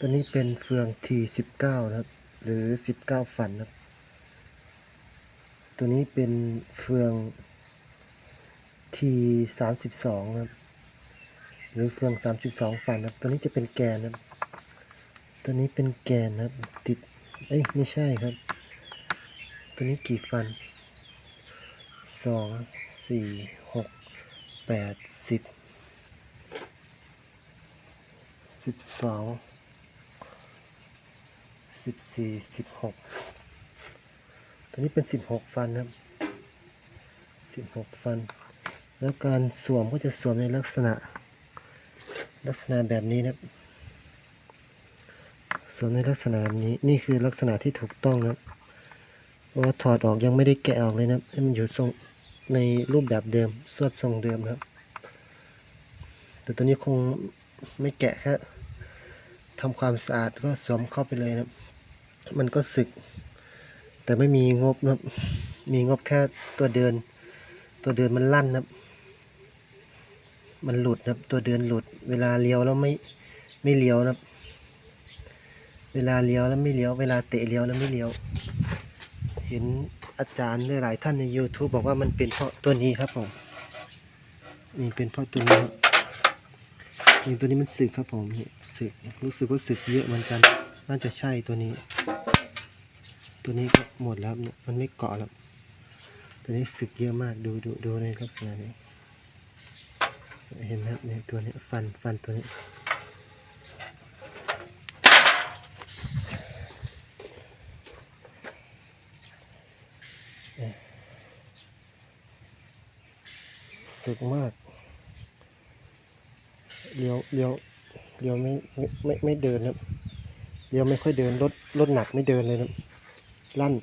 ตัวนี้เป็นเฟือง T19 นะครับ หรือ 19 ฟันนะครับ ตัวนี้เป็นเฟือง T32 นะครับ หรือเฟือง 32 ฟันนะครับ ตัวนี้จะเป็นแกนนะครับ ตัวนี้เป็นแกนนะครับ ติด เอ้ย ไม่ใช่ครับ ตัวนี้กี่ฟันสองสี่หกแปด สิบสี่สิบหกตัวนี้เป็นสิบหกฟันครับสิบหกฟัน แล้วการสวมก็จะสวมในลักษณะ ลักษณะแบบนี้นะสวมในลักษณะแบบนี้นี่คือลักษณะที่ถูกต้องนะเพราะว่าถอดออกยังไม่ได้แกะออกเลยนะให้มันอยู่ทรงในรูปแบบเดิมสวดทรงเดิมครับ แต่ตัวนี้คงไม่แกะแค่ทำความสะอาดก็สวมเข้าไปเลยนะครับ มันก็สึก แต่ไม่มีงบนะมีงบแค่ตัวเดิน ตัวเดินมันลั่นนะมันหลุดนะตัวเดินหลุด เวลาเลี้ยวแล้วไม่ไม่เลี้ยวนะเวลาเลี้ยวแล้วไม่เลี้ยว เวลาเตะเลี้ยวแล้วไม่เลี้ยว เห็นอาจารย์หลายท่านใน YouTube บอกว่ามันเป็นเพราะตัวนี้ครับผมนี่เป็นเพราะตัวนี้นี่ตัวนี้มันสึกครับผมนี่สึกรู้สึกว่าสึกเยอะเหมือนกัน น่าจะใช่ตัวนี้ ตัวนี้ก็หมดแล้วเนี่ยมันไม่เกาะแล้ว ตัวนี้สึกเยอะมากดูดูดูในลักษณะนี้ เห็นไหมครับเนี่ยตัวนี้ฟันฟันตัวนี้ สึกมากเลี้ยวเลี้ยวเลี้ยวไม่ไม่ไม่ไม่เดินครับเลี้ยวไม่ค่อยเดินรถรถหนักไม่เดินเลยครับ ลั่น